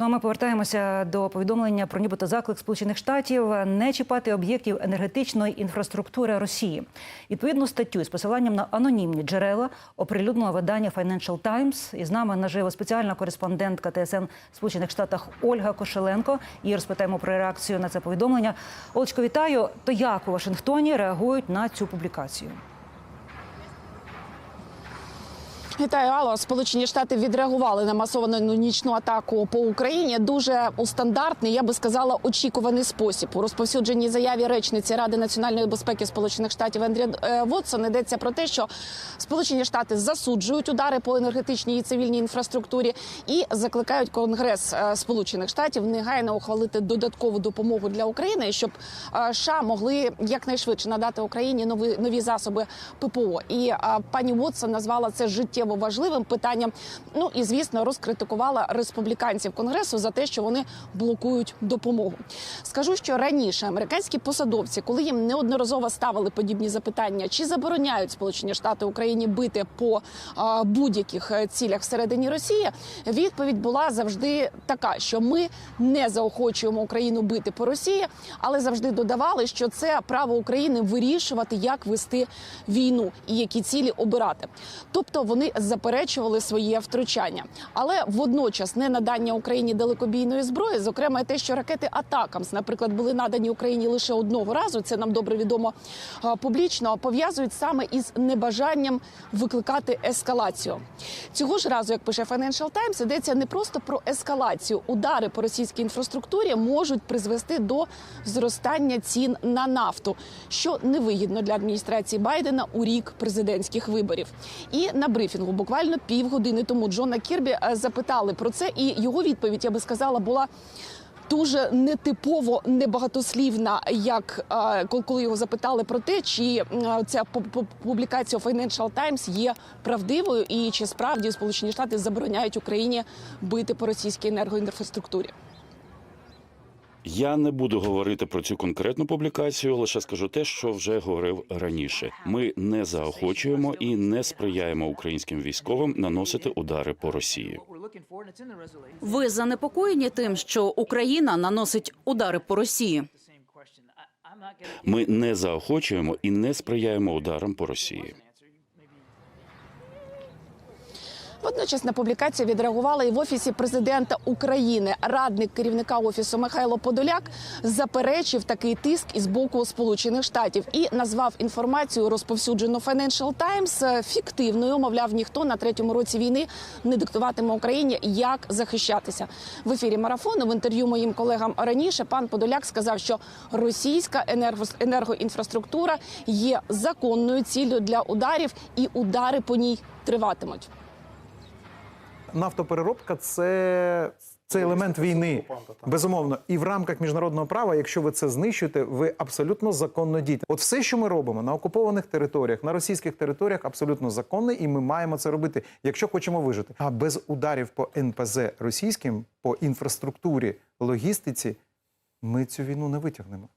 Ну а ми повертаємося до повідомлення про нібито заклик Сполучених Штатів не чіпати об'єктів енергетичної інфраструктури Росії. Відповідну статтю з посиланням на анонімні джерела оприлюднило видання Financial Times. І з нами наживо спеціальна кореспондентка ТСН Сполучених Штатах Ольга Кошеленко. Її розпитаємо про реакцію на це повідомлення. Олечко, вітаю. То як у Вашингтоні реагують на цю публікацію? Вітаю, Алло. Сполучені Штати відреагували на масовану нічну атаку по Україні дуже у стандартний, я би сказала, очікуваний спосіб. У розповсюдженій заяві речниці Ради національної безпеки Сполучених Штатів Ендрі е, Вотсон йдеться про те, що Сполучені Штати засуджують удари по енергетичній і цивільній інфраструктурі і закликають Конгрес е, Сполучених Штатів негайно ухвалити додаткову допомогу для України, щоб е, США могли якнайшвидше надати Україні нові нові засоби ППО. І пані Вотсон назвала це життєво важливим питанням. Ну і звісно, розкритикувала республіканців конгресу за те, що вони блокують допомогу. Скажу, що раніше американські посадовці, коли їм неодноразово ставили подібні запитання, чи забороняють Сполучені Штати Україні бити по будь-яких е, цілях всередині Росії, відповідь була завжди така, що ми не заохочуємо Україну бити по Росії, але завжди додавали, що це право України вирішувати, як вести війну і які цілі обирати. Тобто вони заперечували своє втручання, але водночас не надання Україні далекобійної зброї, зокрема те, що ракети Атакамс, наприклад, були надані Україні лише одного разу. Це нам добре відомо публічно. Пов'язують саме із небажанням викликати ескалацію. Цього ж разу, як пише Financial Times, йдеться не просто про ескалацію. Удари по російській інфраструктурі можуть призвести до зростання цін на нафту, що невигідно для адміністрації Байдена у рік президентських виборів. І на брифінгу буквально півгодини тому Джона Кірбі е, запитали про це, і його відповідь, я би сказала, була. Дуже нетипово небагатослівна, як е, коли його запитали про те, чи ця пу- пу- публікація Financial Times є правдивою, і чи справді Сполучені Штати забороняють Україні бити по російській енергоінфраструктурі. Я не буду говорити про цю конкретну публікацію, лише скажу те, що вже говорив раніше. Ми не заохочуємо і не сприяємо українським військовим наносити удари по Росії. Ви занепокоєні тим, що Україна наносить удари по Росії? Ми не заохочуємо і не сприяємо ударам по Росії. Водночас на публікацію відреагували і в офісі президента України. Радник керівника офісу Михайло Подоляк заперечив такий тиск із боку Сполучених Штатів і назвав інформацію, розповсюджену Financial Times, фіктивною. Мовляв, ніхто на третьому році війни не диктуватиме Україні, як захищатися. В ефірі марафону в інтерв'ю моїм колегам раніше пан Подоляк сказав, що російська енерго- енергоінфраструктура є законною ціллю для ударів, і удари по ній триватимуть. Нафтопереробка це. Це елемент війни, безумовно, і в рамках міжнародного права, якщо ви це знищуєте, ви абсолютно законно дієте. От все, що ми робимо на окупованих територіях, на російських територіях, абсолютно законне, і ми маємо це робити, якщо хочемо вижити. А без ударів по НПЗ російським, по інфраструктурі, логістиці, ми цю війну не витягнемо.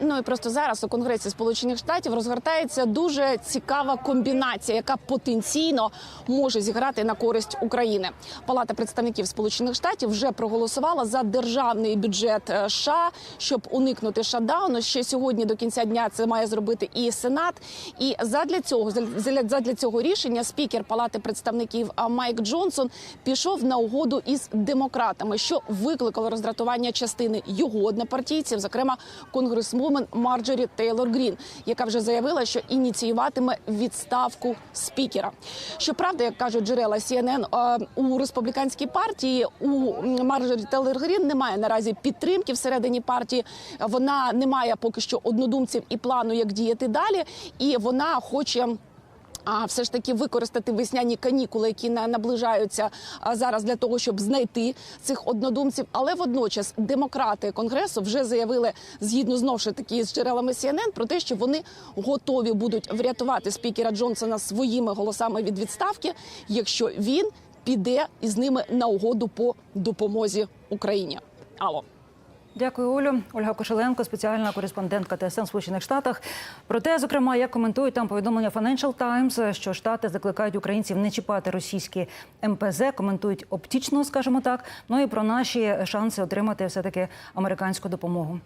Ну і просто зараз у Конгресі Сполучених Штатів розгортається дуже цікава комбінація, яка потенційно може зіграти на користь України. Палата представників Сполучених Штатів вже проголосувала за державний бюджет е, США, щоб уникнути шатдауну. Ще сьогодні до кінця дня це має зробити і Сенат. І задля цього задля- цього рішення спікер Палати представників а, Майк Джонсон пішов на угоду із демократами, що викликало роздратування частини його однопартійців, зокрема конгресвумен Марджорі Тейлор Грін, яка вже заявила, що ініціюватиме відставку спікера. Щоправда, як кажуть джерела CNN, е, у республіканській партії у Марджорі Тейлор Грін немає наразі підтримки всередині партії. Вона не має поки що однодумців і плану, як діяти далі, і вона хоче. А все ж таки використати весняні канікули, які на- наближаються зараз для того, щоб знайти цих однодумців. Але водночас демократи конгресу вже заявили згідно знову ж таки з джерелами CNN, про те, що вони готові будуть врятувати спікера Джонсона своїми голосами від відставки, якщо він піде із ними на угоду по допомозі Україні. Алло. Дякую, Олю. Ольга Кошеленко, спеціальна кореспондентка ТСН в Сполучених Штатах. Проте, зокрема, як коментують там повідомлення Financial Times, що штати закликають українців не чіпати російські МПЗ, коментують оптічно, скажімо так. Ну і про наші шанси отримати все таки американську допомогу.